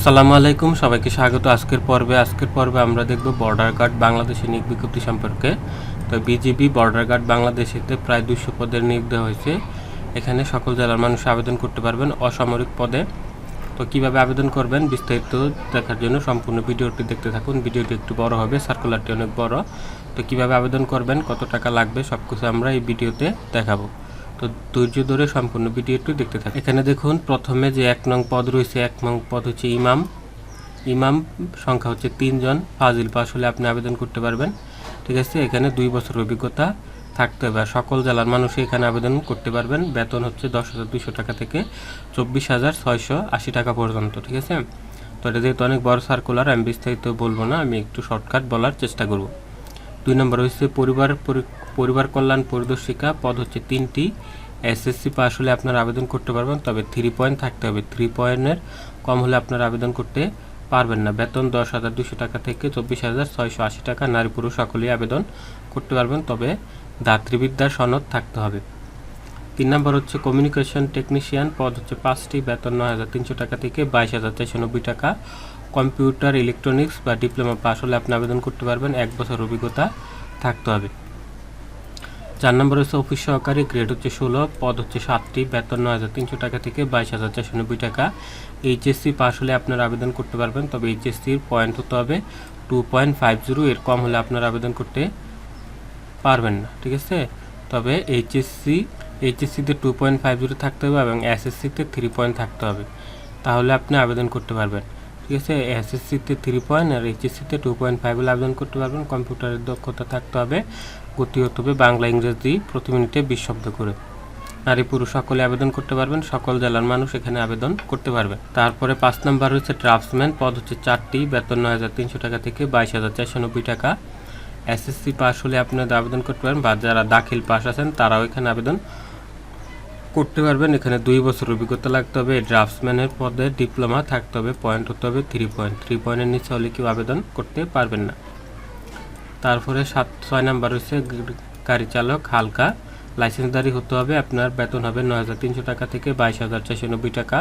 আসসালামু আলাইকুম, সবাইকে স্বাগত। আজকের পর্বে আজকের পর্বে আমরা দেখব বর্ডার গার্ড বাংলাদেশে নিয়োগ বিজ্ঞপ্তি সম্পর্কে। তো বিজিবি বর্ডার গার্ড বাংলাদেশেতে প্রায় দুশো পদের নিয়োগ দেওয়া হয়েছে। এখানে সকল জেলার মানুষ আবেদন করতে পারবেন অসামরিক পদে। তো কীভাবে আবেদন করবেন বিস্তারিত দেখার জন্য সম্পূর্ণ ভিডিওটি দেখতে থাকুন। ভিডিওটি একটু বড় হবে সার্কুলারটি অনেক বড়। তো কীভাবে আবেদন করবেন, কত টাকা লাগবে সব কিছু আমরা এই ভিডিওতে দেখাবো। তো ধৈর্য ধরে সম্পূর্ণ ভিডিওটি দেখতে থাকুন। এখানে দেখুন, প্রথমে যে এক নং পদ রয়েছে, এক নং পদ হচ্ছে ইমাম। ইমাম সংখ্যা হচ্ছে তিনজন ফাজিল পাস হলে আপনি আবেদন করতে পারবেন। ঠিক আছে, এখানে দুই বছর অভিজ্ঞতা থাকতে হবে। সকল জেলার মানুষই এখানে আবেদন করতে পারবেন। বেতন হচ্ছে দশ হাজার দুশো টাকা থেকে চব্বিশ হাজার ছয়শো আশি টাকা পর্যন্ত। ঠিক আছে? তো এটা যেহেতু অনেক বড় সার্কুলার আমি বিস্তারিত বলব না। আমি একটু শর্টকাট বলার চেষ্টা করব। দুই নম্বর হচ্ছে পরিবার, পরি- পরিবার কল্যাণ পরিদর্শিকা, পদ হচ্ছে তিনটি। এসএসসি পাস হলে আপনার আবেদন করতে পারবেন, তবে থ্রি পয়েন্ট থাকতে হবে। থ্রি পয়েন্টের কম হলে আপনারা আবেদন করতে পারবেন না। বেতন দশ হাজার দুশো টাকা থেকে চব্বিশ হাজার ছয়শো আশি টাকা। নারী পুরুষ সকলেই আবেদন করতে পারবেন, তবে ধাত্রীবিদ্যার সনদ থাকতে হবে। তিন নম্বর হচ্ছে কমিউনিকেশন টেকনিশিয়ান পদ হচ্ছে পাঁচটি, বেতন নয় হাজার তিনশো টাকা থেকে বাইশ হাজার চারশো টাকা। কম্পিউটার ইলেকট্রনিক্স বা ডিপ্লোমা পাস হলে আপনি আবেদন করতে পারবেন, এক বছর অভিজ্ঞতা থাকতে হবে। চার নম্বর হচ্ছে অফিস সহকারী গ্রেড হচ্ছে ষোলো, পদ হচ্ছে সাতটি, বেতন নয় হাজার তিনশো টাকা থেকে বাইশ হাজার চারশো নব্বই টাকা। এইচএসসি পাস হলে আপনারা আবেদন করতে পারবেন, তবে এইচএসসির পয়েন্ট হতে হবে টু পয়েন্ট ফাইভ জিরো এর কম হলে আপনারা আবেদন করতে পারবেন না, ঠিক আছে? তবে এইচএসসি এইচএসসিতে টু পয়েন্ট ফাইভ জিরো থাকতে হবে এবং এসএসসিতে থ্রি পয়েন্ট থাকতে হবে। তাহলে আপনি আবেদন করতে পারবেন। ঠিক আছে? এসএসসিতে থ্রি পয়েন্ট আর এইচএসসিতে টু পয়েন্ট ফাইভ হলে আবেদন করতে পারবেন। কম্পিউটারের দক্ষতা থাকতে হবে, গতি হতে হবে বাংলা, ইংরেজি প্রতি মিনিটে বিশ শব্দ করে। নারী, পুরুষ সকলে আবেদন করতে পারবেন। সকল জেলার মানুষ এখানে আবেদন করতে পারবে। তারপরে পাঁচ নম্বর হচ্ছে ড্রাফটসম্যান। পদ হচ্ছে চারটি, বেতন নয় হাজার তিনশো টাকা থেকে বাইশ হাজার চারশো নব্বই টাকা। এসএসসি পাস হলে আপনারা আবেদন করতে পারেন বা যারা দাখিল পাস আছেন তারাও এখানে আবেদন করতে পারবেন। এখানে দুই বছর অভিজ্ঞতা লাগতে হবে। ড্রাফটসম্যানের পদে ডিপ্লোমা থাকতে হবে, পয়েন্ট হতে হবে থ্রি পয়েন্ট থ্রি পয়েন্টের নিচে হলে কেউ আবেদন করতে পারবেন না। তারপরে সাত, ছয় নাম্বার হচ্ছে গাড়ি চালক, হালকা। লাইসেন্সদারি হতে হবে, আপনার বেতন হবে নয় হাজার তিনশো টাকা থেকে বাইশ হাজার চারশো নব্বই টাকা।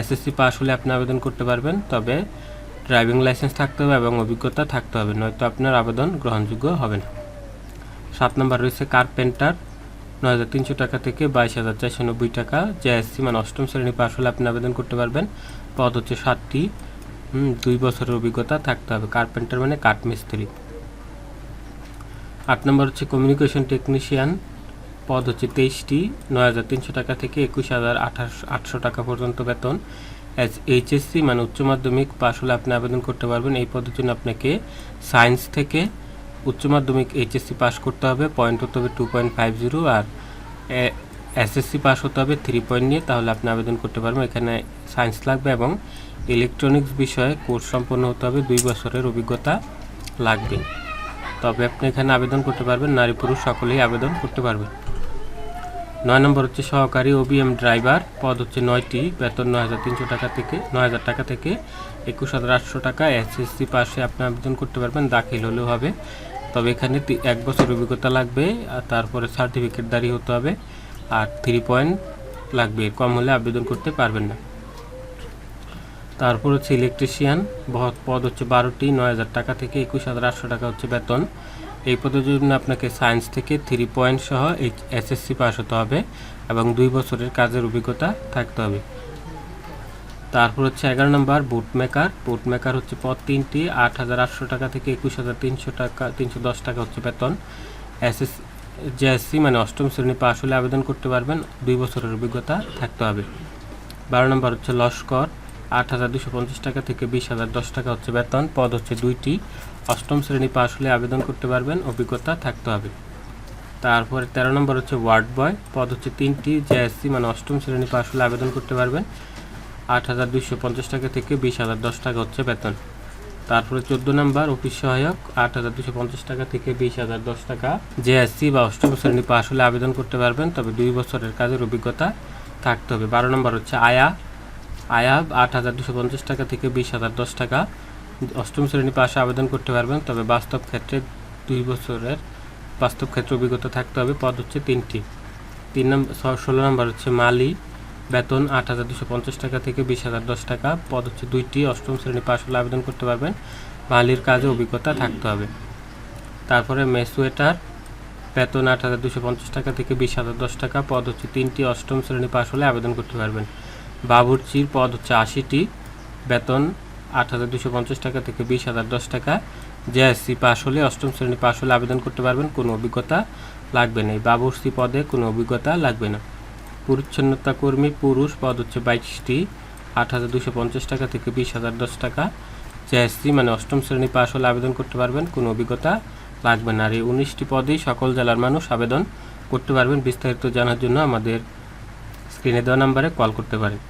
এসএসসি পাস হলে আপনি আবেদন করতে পারবেন, তবে ড্রাইভিং লাইসেন্স থাকতে হবে এবং অভিজ্ঞতা থাকতে হবে, নয়তো আপনার আবেদন গ্রহণযোগ্য হবে না। সাত নম্বর রয়েছে কার্পেন্টার নয় হাজার তিনশো টাকা থেকে বাইশ হাজার চারশো নব্বই টাকা। জেএসসি মানে অষ্টম শ্রেণি পাস হলে আপনি আবেদন করতে পারবেন। পদ হচ্ছে সাতটি। দুই বছরের অভিজ্ঞতা থাকতে হবে। কার্পেন্টার মানে কাঠমিস্ত্রি। আট নম্বর হচ্ছে কমিউনিকেশন টেকনিশিয়ান পদ হচ্ছে তেইশটি। নয় হাজার তিনশো টাকা থেকে একুশ হাজার আঠাশ আটশো টাকা পর্যন্ত বেতন। এস এইচএসসি মানে উচ্চ মাধ্যমিক পাশ হলে আপনি আবেদন করতে পারবেন। এই পদের জন্য আপনাকে সায়েন্স থেকে উচ্চ মাধ্যমিক এইচএসসি পাস করতে হবে পয়েন্ট হতে হবে টু পয়েন্ট ফাইভ জিরো আর এসএসসি পাস হতে হবে থ্রি পয়েন্ট নিয়ে, তাহলে আপনি আবেদন করতে পারবেন। এখানে সায়েন্স লাগবে এবং ইলেকট্রনিক্স বিষয়ে কোর্স সম্পন্ন হতে হবে, দুই বছরের অভিজ্ঞতা লাগবে। তবে আপনি এখানে আবেদন করতে পারবেন, নারী পুরুষ সকলেই আবেদন করতে পারবেন। নয় নম্বর হচ্ছে সহকারী ওবিএম ড্রাইভার পদ হচ্ছে নয়টি, বেতন নয় হাজার তিনশো টাকা থেকে, নয় হাজার টাকা থেকে একুশ হাজার আটশো টাকা এসএসসি পাশে আপনি আবেদন করতে পারবেন, দাখিল হলেও হবে। তবে এখানে এক বছর অভিজ্ঞতা লাগবে, আর তারপরে সার্টিফিকেট দাঁড়িয়ে হতে হবে, আর থ্রি পয়েন্ট লাগবে। কম হলে আবেদন করতে পারবেন না। তারপর হচ্ছে ইলেকট্রিশিয়ান পদ হচ্ছে বারোটি, নয় হাজার টাকা থেকে একুশ হাজার আটশো টাকা হচ্ছে বেতন। এই পদের জন্য আপনাকে সায়েন্স থেকে থ্রি পয়েন্ট সহ এইচ এসএসসি পাস হতে হবে, এবং দুই বছরের কাজের অভিজ্ঞতা থাকতে হবে। তারপর হচ্ছে এগারো নম্বর বুট মেকার বুট মেকার হচ্ছে পদ তিনটি, আট হাজার আটশো টাকা থেকে একুশ হাজার তিনশো টাকা, তিনশো দশ টাকা হচ্ছে বেতন। এসএস, জেএসসি মানে অষ্টম শ্রেণি পাশ হলে আবেদন করতে পারবেন। দুই বছরের অভিজ্ঞতা থাকতে হবে। বারো নম্বর হচ্ছে লস্কর আট হাজার দুশো পঞ্চাশ টাকা থেকে বিশ হাজার দশ টাকা হচ্ছে বেতন। পদ হচ্ছে দুইটি। অষ্টম শ্রেণি পাশ হলে আবেদন করতে পারবেন। অভিজ্ঞতা থাকতে হবে। তারপরে তেরো নম্বর হচ্ছে ওয়ার্ড বয় পদ হচ্ছে তিনটি। জেএসসি মানে অষ্টম শ্রেণি পাশ হলে আবেদন করতে পারবেন। আট হাজার দুশো পঞ্চাশ টাকা থেকে বিশ হাজার দশ টাকা হচ্ছে বেতন। তারপরে চোদ্দ নম্বর, অফিস সহায়ক, আট হাজার দুশো পঞ্চাশ টাকা থেকে বিশ হাজার দশ টাকা। জেএসসি বা অষ্টম শ্রেণি পাস হলে আবেদন করতে পারবেন, তবে দুই বছরের কাজের অভিজ্ঞতা থাকতে হবে। বারো নম্বর হচ্ছে আয়া। আয়া আট হাজার দুশো পঞ্চাশ টাকা থেকে বিশ হাজার দশ টাকা। অষ্টম শ্রেণি পাশে আবেদন করতে পারবেন, তবে বাস্তব ক্ষেত্রে দুই বছরের বাস্তব ক্ষেত্রে অভিজ্ঞতা থাকতে হবে। পদ হচ্ছে তিনটি। তিন নম্বর ষোলো নম্বর হচ্ছে মালি। বেতন আট হাজার দুশো পঞ্চাশ টাকা থেকে বিশ হাজার দশ টাকা। পদ হচ্ছে দুইটি, অষ্টম শ্রেণি পাশ হলে আবেদন করতে পারবেন। বাঙালির কাজে অভিজ্ঞতা থাকতে হবে। তারপরে মেসুয়েটার, বেতন আট হাজার দুশো পঞ্চাশ টাকা থেকে বিশ হাজার দশ টাকা। পদ হচ্ছে তিনটি, অষ্টম শ্রেণি পাশ হলে আবেদন করতে পারবেন। বাবুর্চির পদ হচ্ছে আশিটি, বেতন আট হাজার দুশো পঞ্চাশ টাকা থেকে বিশ হাজার দশ টাকা। জেএসসি পাশ হলে অষ্টম শ্রেণি পাশ হলে আবেদন করতে পারবেন। কোনো অভিজ্ঞতা লাগবে না। এই বাবুর্চি পদে কোনো অভিজ্ঞতা লাগবে না। পরিচ্ছন্নতা কর্মী পুরুষ পদ হচ্ছে বাইশটি। আট হাজার দুশো পঞ্চাশ টাকা থেকে বিশ হাজার দশ টাকা। জেএসসি মানে অষ্টম শ্রেণি পাশ হলে আবেদন করতে পারবেন, কোনো অভিজ্ঞতা লাগবে না। আর এই উনিশটি পদেই সকল জেলার মানুষ আবেদন করতে পারবেন। বিস্তারিত জানার জন্য আমাদের স্ক্রিনে দেওয়া নাম্বারে কল করতে পারেন।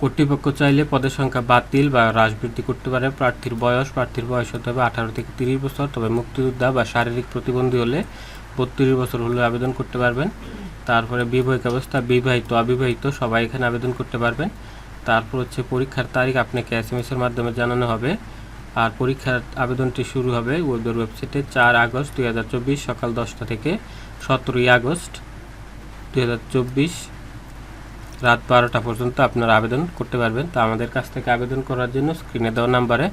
কর্তৃপক্ষ চাইলে পদের সংখ্যা বাতিল বা হ্রাস বৃদ্ধি করতে পারে। প্রার্থীর বয়স প্রার্থীর বয়স হতে হবে আঠারো থেকে তিরিশ বছর। তবে মুক্তিযোদ্ধা বা শারীরিক প্রতিবন্ধী হলে বত্রিশ বছর হলে আবেদন করতে পারবেন। তারপরে বিবাহিক অবস্থা, বিবাহিত, অবিবাহিত, সবাই এখানে আবেদন করতে পারবেন। তারপর হচ্ছে পরীক্ষার তারিখ আপনাকে এস এম এর মাধ্যমে জানানো হবে। আর পরীক্ষার আবেদনটি শুরু হবে ওদের ওয়েবসাইটে চার আগস্ট দুই হাজার চব্বিশ সকাল দশটা থেকে সতেরোই আগস্ট দুই হাজার চব্বিশ রাত বারোটা পর্যন্ত আপনারা আবেদন করতে পারবেন। তা আমাদের কাছ থেকে আবেদন করার জন্য স্ক্রিনে দেওয়া নাম্বারে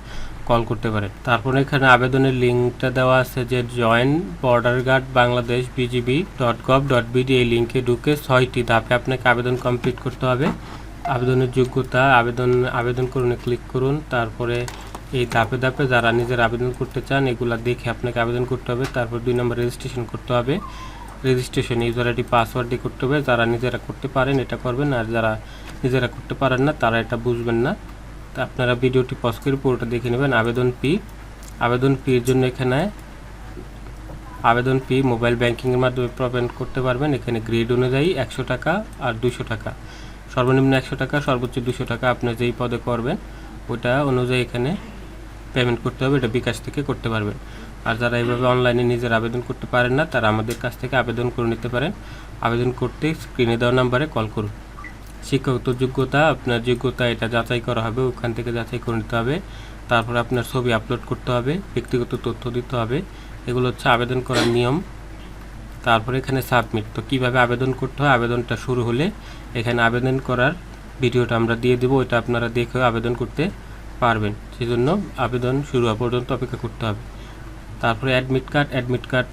কল করতে পারেন তারপরে এখানে আবেদনের লিঙ্কটা দেওয়া আছে যে join border guard Bangladesh BGB dot gov dot BD এই লিঙ্কে ঢুকে ছয়টি ধাপে আপনাকে আবেদন কমপ্লিট করতে হবে। আবেদনের যোগ্যতা, আবেদন আবেদন করুন ক্লিক করুন, তারপরে এই ধাপে ধাপে যারা নিজের আবেদন করতে চান, এগুলা দেখে আপনাকে আবেদন করতে হবে। তারপর দুই নম্বর রেজিস্ট্রেশন করতে হবে। রেজিস্ট্রেশন ইউজার আইডি পাসওয়ার্ড দিয়ে করতে হবে। যারা নিজেরা করতে পারেন এটা করবেন, আর যারা নিজেরা করতে পারেন না, তারা এটা বুঝবেন না। তা আপনারা ভিডিওটি পজ করে পুরোটা দেখে নেবেন। আবেদন পি আবেদন ফির জন্য এখানে আবেদন পি মোবাইল ব্যাংকিংয়ের মাধ্যমে পেমেন্ট করতে পারবেন। এখানে গ্রেড অনুযায়ী একশো টাকা আর দুশো টাকা। সর্বনিম্ন একশো টাকা, সর্বোচ্চ দুশো টাকা আপনি যেই পদে করবেন, ওটা অনুযায়ী এখানে পেমেন্ট করতে হবে। এটা বিকাশ থেকে করতে পারবেন। আর যারা এইভাবে অনলাইনে নিজের আবেদন করতে পারেন না, তারা আমাদের কাছ থেকে আবেদন করে নিতে পারেন। আবেদন করতে স্ক্রিনে দেওয়া নাম্বারে কল করুন। শিক্ষাগত যোগ্যতা, আপনার যোগ্যতা এটা যাচাই করা হবে, ওখান থেকে যাচাই করে নিতে হবে। তারপর আপনার ছবি আপলোড করতে হবে, ব্যক্তিগত তথ্য দিতে হবে। এগুলো হচ্ছে আবেদন করার নিয়ম। তারপরে এখানে সাবমিট তো কীভাবে আবেদন করতে হয়? আবেদনটা শুরু হলে এখানে আবেদন করার ভিডিওটা আমরা দিয়ে দেবো, ওইটা আপনারা দেখে আবেদন করতে পারবেন। সেজন্য আবেদন শুরু হওয়া পর্যন্ত অপেক্ষা করতে হবে। তারপরে অ্যাডমিট কার্ড অ্যাডমিট কার্ড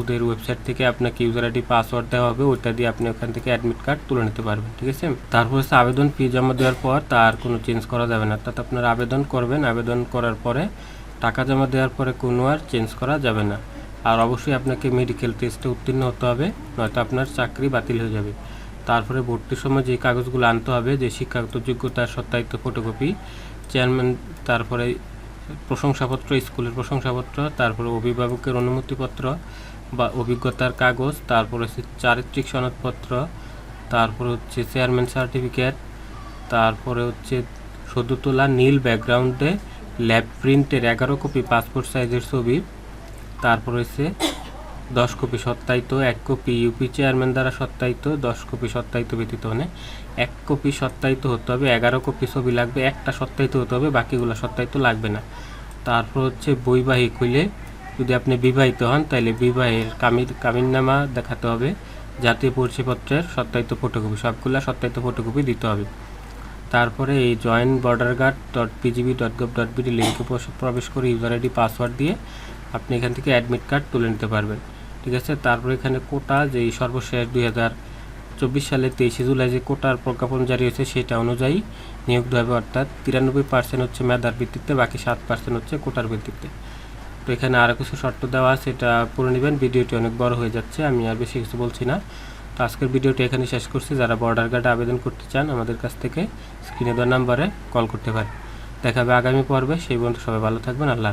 ওদের ওয়েবসাইট থেকে আপনাকে ইউজার আইডি পাসওয়ার্ড দেওয়া হবে, ওইটা দিয়ে আপনি ওখান থেকে অ্যাডমিট কার্ড তুলে নিতে পারবেন, ঠিক আছে? তারপর হচ্ছে আবেদন ফি জমা দেওয়ার পর তার কোনো চেঞ্জ করা যাবে না। অর্থাৎ আপনারা আবেদন করবেন, আবেদন করার পরে টাকা জমা দেওয়ার পরে কোনো আর চেঞ্জ করা যাবে না। আর অবশ্যই আপনাকে মেডিকেল টেস্টে উত্তীর্ণ হতে হবে, নয়তো আপনার চাকরি বাতিল হয়ে যাবে। তারপরে ভর্তির সময় যে কাগজগুলো আনতে হবে, যে শিক্ষাগত যোগ্যতার সত্যায়িত ফটোকপি চেয়ারম্যান তারপরে প্রশংসাপত্র, স্কুলের প্রশংসাপত্র, তারপরে অভিভাবকের অনুমতিপত্র বা অভিজ্ঞতার কাগজ, তারপরে হচ্ছে চারিত্রিক সনদপত্র, তারপরে হচ্ছে চেয়ারম্যান সার্টিফিকেট, তারপরে হচ্ছে সদ্য তোলা নীল ব্যাকগ্রাউন্ডে ল্যাব প্রিন্টের এগারো কপি পাসপোর্ট সাইজের ছবি, তারপর হচ্ছে দশ কপি সত্যায়িত এক কপি ইউপি চেয়ারম্যান দ্বারা সত্যায়িত দশ কপি সত্যায়িত ব্যতীত মানে এক কপি সত্যায়িত হতে হবে, এগারো কপি ছবি লাগবে, একটা সত্যায়িত হতে হবে, বাকিগুলো সত্যায়িত লাগবে না। তারপর হচ্ছে বৈবাহিক হইলে যদি আপনি বিবাহিত হন তাহলে বিবাহের কামির, কামিননামা দেখাতে হবে, জাতীয় পরিচয়পত্রের সত্যায়িত ফটোকপি সবগুলো সত্যায়িত ফটোকপি দিতে হবে। তারপরে এই joint border guard dot PGB dot gov dot BD লিঙ্কে প্রবেশ করে ইউজার আইডি পাসওয়ার্ড দিয়ে আপনি এখান থেকে অ্যাডমিট কার্ড তুলে নিতে পারবেন। ঠিক আছে? তারপরে এখানে কোটা যেই সর্বশেষ দুই চব্বিশ সালের তেইশে জুলাই যে কোটার প্রজ্ঞাপন জারি হয়েছে সেটা অনুযায়ী নিয়োগ হবে, অর্থাৎ তিরানব্বই পার্সেন্ট হচ্ছে মেধার ভিত্তিতে, বাকি সাত পার্সেন্ট হচ্ছে কোটার ভিত্তিতে। তো এখানে আরও কিছু শর্ত দেওয়া আছে, এটা পড়ে নেবেন, ভিডিওটি অনেক বড় হয়ে যাচ্ছে, আমি আর বেশি কিছু বলছি না। তো আজকের ভিডিওটি এখানে শেষ করছি, যারা বর্ডার গার্ডে আবেদন করতে চান আমাদের কাছ থেকে স্ক্রিনে দেওয়া নাম্বারে কল করতে পারেন। দেখাবে আগামী পর্বে, সেই পর্যন্ত সবাই ভালো থাকবেন, আল্লাহ।